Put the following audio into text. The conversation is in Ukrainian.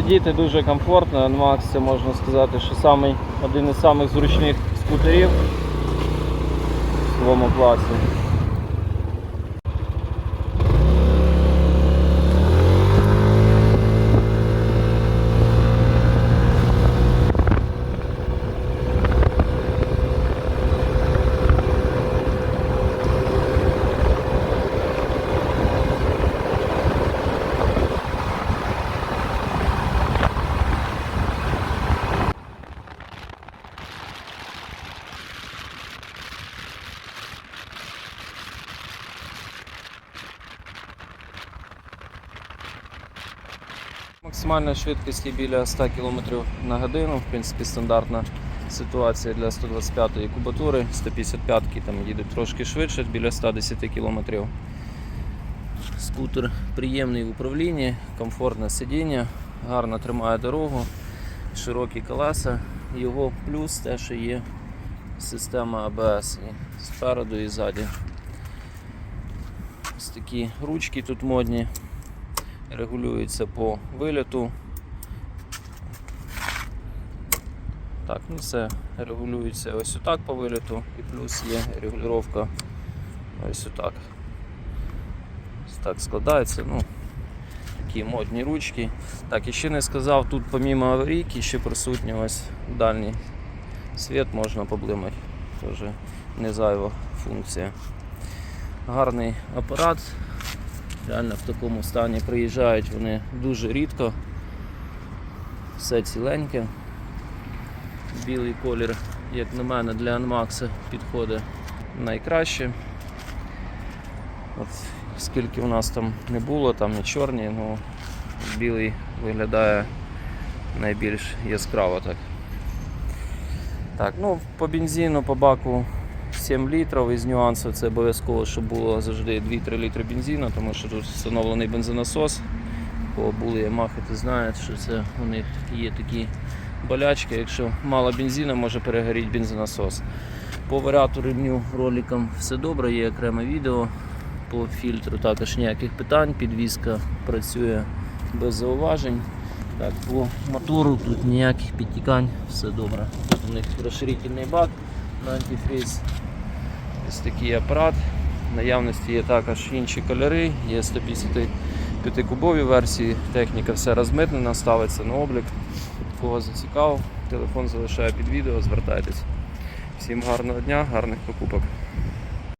Сидіти дуже комфортно, NMAX це можна сказати, що самий, один із самих зручних скутерів в своєму класі. Максимальна швидкість біля 100 км на годину, в принципі, стандартна ситуація для 125-ї кубатури, 155-ки там їдуть трошки швидше, біля 110 км. Скутер приємний в управлінні, комфортне сидіння, гарно тримає дорогу, широкі колеса. Його плюс те, що є система ABS і спереду і ззаді. Ось такі ручки тут модні регулюється по виліту. Так, ну все регулюється ось отак по виліту і плюс є регулювання ось отак. Ось так складається. Ну, такі модні ручки. Так, і ще не сказав, тут помімо аварійки ще присутній ось дальній світ можна поблимати. Теж не зайва функція. Гарний апарат. Реально в такому стані приїжджають вони дуже рідко. Все ціленьке. Білий колір, як на мене, для Анмакса підходить найкраще. От скільки у нас там не було, там не чорні, ну білий виглядає найбільш яскраво так. Так, ну по бензину, по баку 7 літрів. Із нюансів це обов'язково, щоб було завжди 2-3 літри бензину, тому що тут встановлений бензонасос. Бо були Ямахи, ти знаєш, що це у них є такі болячки. Якщо мало бензину, може перегоріти бензонасос. По варіатору ремню роликам все добре, є окреме відео. По фільтру також ніяких питань, підвізка працює без зауважень. Так, по мотору тут ніяких підтікань, все добре. Тут у них розширительний бак на антифриз. Ось такий апарат. В наявності є також інші кольори, є 155 кубові версії, техніка все розмитнена, ставиться на облік. Кого зацікавив, телефон залишаю під відео, звертайтесь. Всім гарного дня, гарних покупок.